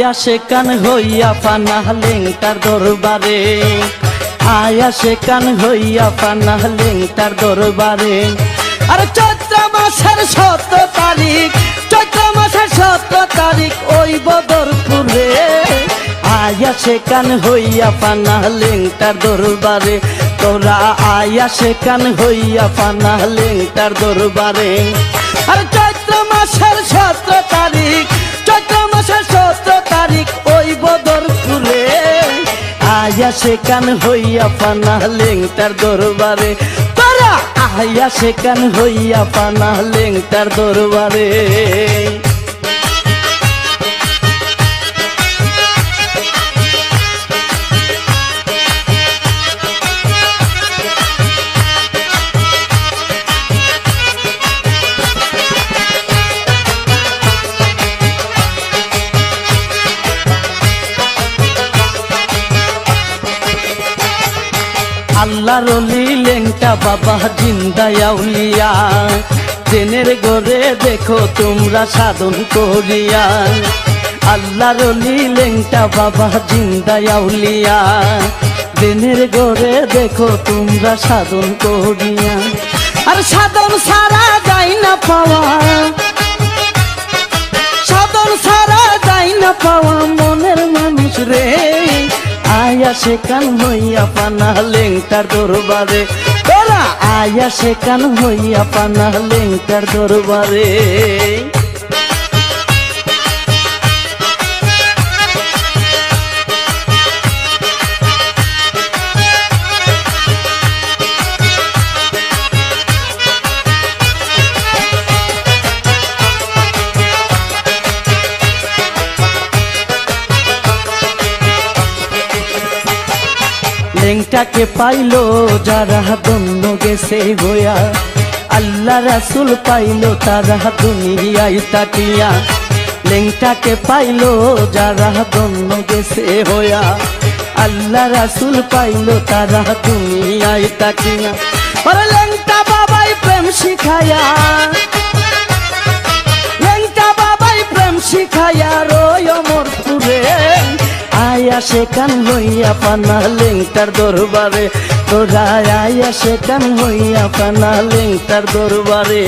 আয়া সে কান হইয়া পানা লেংটার দরবারে। আয়া সে কান হইয়া পানা লেংটার দরবারে। আর চৈত্র মাসের সত তারিখ, চৈত্র মাসের সত তারিখ ওই বদরপুরে। আয়া সে কান হইয়া পানা লেংটার দরবারে। তোরা আয়া সে কান হইয়া পানা লেংটার দরবারে। আর চৈত্র মাসের সতেরো তারিখ, চৈত্র মাসের তারিখ ওই ফুলে আয়া সেখান হইয়া পানা লেংটার দরবারে। তারা আয়া সেখান হইয়া পানা লেংটার দরবারে। আল্লাহ রলি লেংটা বাবা জিন্দায়াউলিয়া ট্রেনের গড়ে দেখো তোমরা সাধন করিয়া। আল্লাহ রলি লেংটা বাবা জিন্দায়াউলিয়া ট্রেনের গড়ে দেখো তোমরা সাধন করিয়া। আর সাধন সারা যায় না পাওয়া। সাধন সারা যায় না পাওয়া, মনের মানুষ রে। আয়া সেখান হইয়া পানা লেংটার দরবারে। আয়া সেখান হইয়া পানা লেংটার দরবারে। লেংটাকে পাইলো, যারা দন্য গেছে হইয়া আল্লাহ রাসুল পাইলো, তারা দুনিয়ায় তাকিয়া। লেংটাকে পাইলো, যারা দন্য গেছে হইয়া আল্লাহ রাসুল পাইলো, তারা দুনিয়ায় তাকিয়া। লেংটা বাবাই প্রেম শিখায়া। আয়া সে কান হইয়া পানা লেংটার দরবারে। তোরা আয়া সে কান হইয়া পানা লেংটার দরবারে।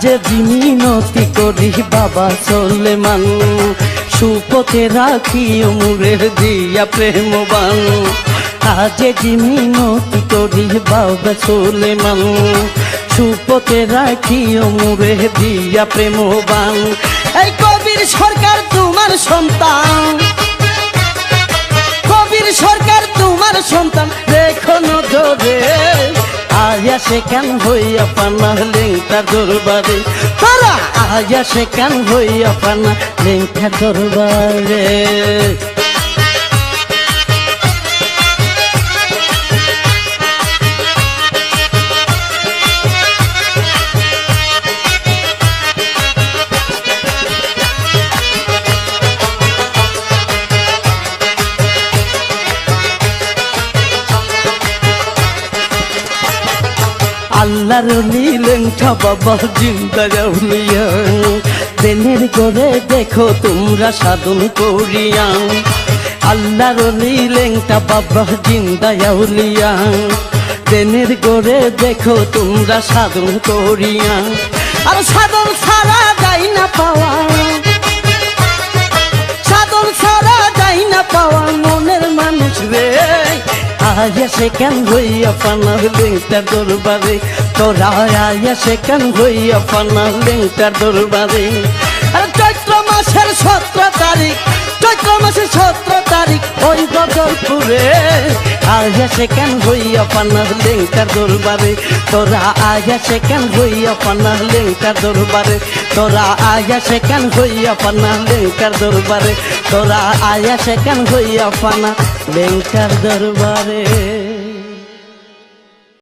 আজ বিনতি করি বাবা চলে মান সুপথে রাখি মুরের দিয়া প্রেমবান আজ মিনতি করি বাবা চলে মান সুপথে রাখি মুরে দিয়া প্রেমবান এই কবির সরকার তোমার সন্তান, কবির সরকার তোমার সন্তান, দেখো নজরে। আয়া সে কেন হইয়া পানা? লিঙ্কা দরবারে। তারা আয়া সে কেন হইয়া পানা? লেংটার দরবারে। আল্লাহর নীলেংটা বাবা জিন্দা যাউলিয়া দিনের করে দেখো তোমরা সাধন করিয়া। আল্লাহর নীলেংটা বাবা জিন্দা যাউলিয়া দিনের করে দেখো তোমরা সাধন করিয়া। আর সাধন সারা যাই না পাওয়া। সাধন সারা যাই না পাওয়া। আয়া সে কেন হইয়া পানা লেংটার দরবারে? তোরা আয়া সে কেন হইয়া পানা লেংটার দরবারে? চৈত্র মাসের সতেরো তারিখ, চৈত্র মাসের সতেরো তারিখ ওই বদলপুরে আয়া সেখান হইয়া পানার লেংটার দরবারে? তোরা আয়া সেখান হইয়া পানার লেংটার দরবারে? তোরা আয়া সেখান হইয়া পানা লেংটার দরবারে? তোরা আয়া সেখান হইয়া পানা লেংটার দরবারে?